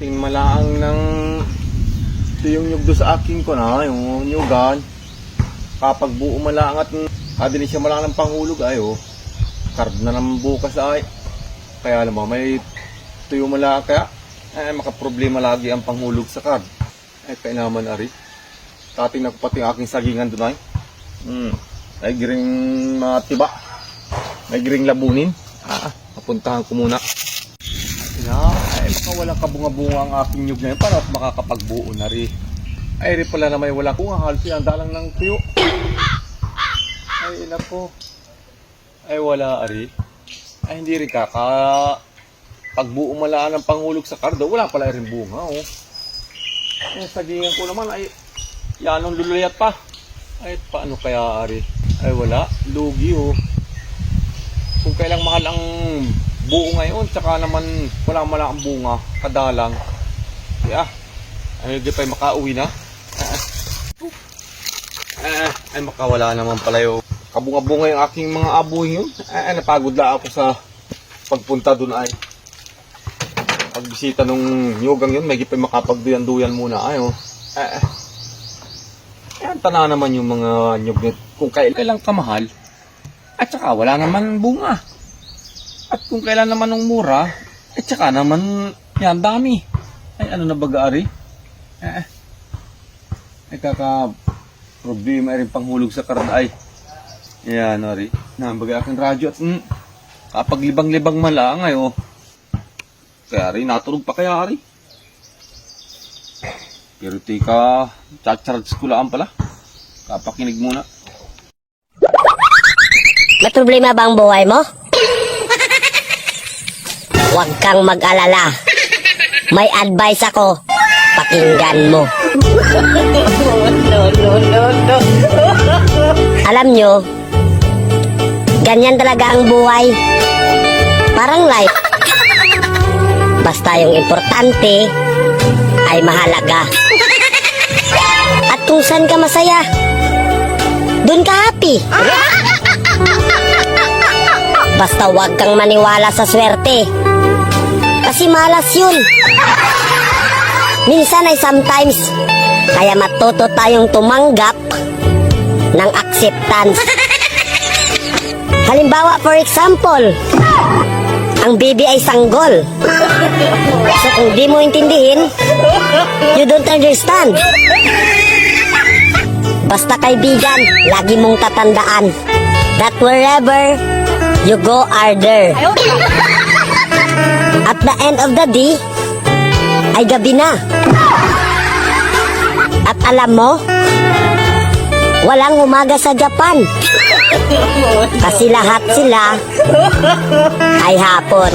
Tingin malaang ng ito yung nyug do sa akin ko na, yung nyugan. Kapag buo malaang at kadili siya malaang ng panghulog ay oh. Card na naman bukas ay. Kaya alam mo, may tuyo malaang kaya ay makaproblema lagi ang panghulog sa card. Ay kaya naman ari. Tating na pati aking sagingan doon ay. Hmm. Ay giring matiba. May giring labunin. Ah, papuntahan ko muna. Ay baka wala kabunga-bunga ang aking nyug na yun para makakapagbuo na rin. Ay rin pala na may wala ko nga halos yan dalang ng tuyo. Ay nako. Ay wala ari. Ay hindi rin kaka pagbuo malaan ng panghulog sa kardo, wala pala rin bunga oh. Ay sagingan ko naman ay yanong luluyat pa. Ay paano kaya ari? Ay wala, lugi oh. Kung kailang mahal ang buo ngayon, tsaka naman wala mala ang bunga, kadalang. Kaya, ay hindi pa makauwi na. Ah, ay makawala naman pala yung kabunga-bunga yung aking mga aboy yun. Ay, napagod lang ako sa pagpunta dun ay. Pagbisita nung nyugang yun, may pa makapagduyan-duyan muna ay oh. Eh. Ayan, tana naman yung mga nito. Kung kailan kamahal, at saka wala naman bunga. At kung kailan naman ng mura, at saka naman yan dami. Ay ano na baga ari? Eh, ay kaka problema rin panghulog sa karda ay. Yan ari. Na baga aking radyo at mm, kapag libang-libang mala ay oh. Kaya ari natulog pa kaya ari. Pero tika, chacharage ko lang pala. Kapakinig muna. May problema ba ang buhay mo? Huwag kang mag-alala. May advice ako. Pakinggan mo. Alam nyo, ganyan talaga ang buhay. Parang life. Basta yung importante ay mahalaga. At kung saan ka masaya, dun ka happy. Basta wag kang maniwala sa swerte. Kasi malas yun. Minsan ay sometimes, kaya matuto tayong tumanggap ng acceptance. Halimbawa, for example, ang baby ay sanggol. So kung di mo intindihin, you don't understand. Basta kaibigan, lagi mong tatandaan that wherever you go there. At the end of the day, ay gabi na. At alam mo, walang umaga sa Japan. Kasi lahat sila ay hapon.